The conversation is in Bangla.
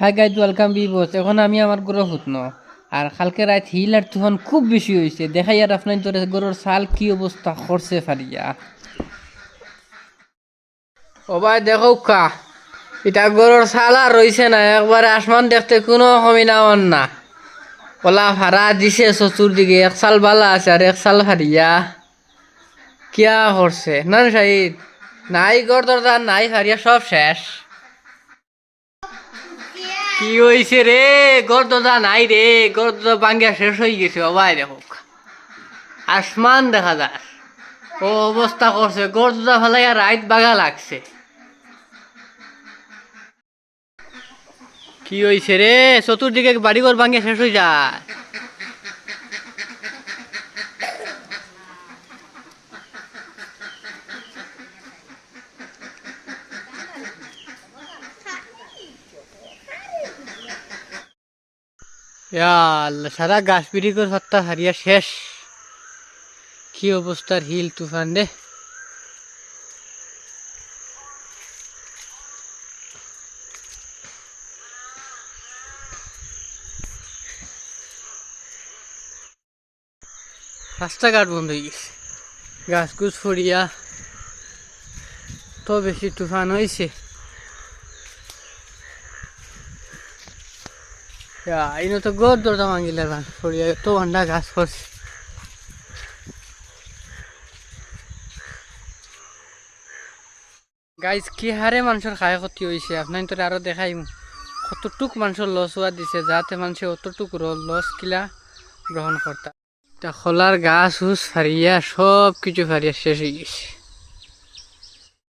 Hi guys welcome B boss এখন আমি আমার গরু হুতন আর কালকে রাত হিল আর তুফান খুব বেশি হয়েছে। দেখাই আর আপনার তোর গরুর সাল কি অবস্থা করছে ফারিয়া। ও ভাই, দেখো কা এটা গরুর সাল আর রয়েছে না। একবারে আসমান দেখতে কোনো কমি না না। ওলা ভাড়া দিছে চতুর দিকে এক সাল বালা আছে আর এক সাল ফারিয়া। কিয়া করছে? না শাহিদ নাই গড় দরদার নাই ফারিয়া, সব শেষ। কি হয়েছে রে? গড় দরদা নাই রে। গর্দদা বাঙ্গিয়া শেষ হয়ে গেছে বাবাই দেখো আসমান দেখা যায়। ও অবস্থা করছে ফেলাই আর রাইত বাগা লাগছে। কি হয়েছে রে? চতুর্দিকে বাড়িঘর ভাঙিয়া শেষ হয়ে যায়। সারা গাছ পিড়ি করে হত্যা হারিয়া শেষ। কি অবস্থার হিল তুফান রে। রাস্তাঘাট বন্ধ হয়ে গেছে। গাছ গুছ ফড়িয়া তো বেশি তুফান হয়েছে। তো গড় দরজা মাঙ্গিলে ভান ফড়িয়া তো আন্ডা গাছ পড়ছে গাইজ কি হারে মানুষের খায় ক্ষতি হয়েছে আপনার তো আরও দেখাই কতটুক মানুষের লস হওয়া দিছে যাতে মানুষে অতটুক লস কিলা গ্রহণ করতা খোলার গাছ হুস ফারিয়া সব কিছু ফারিয়া শেষ হয়ে গেছে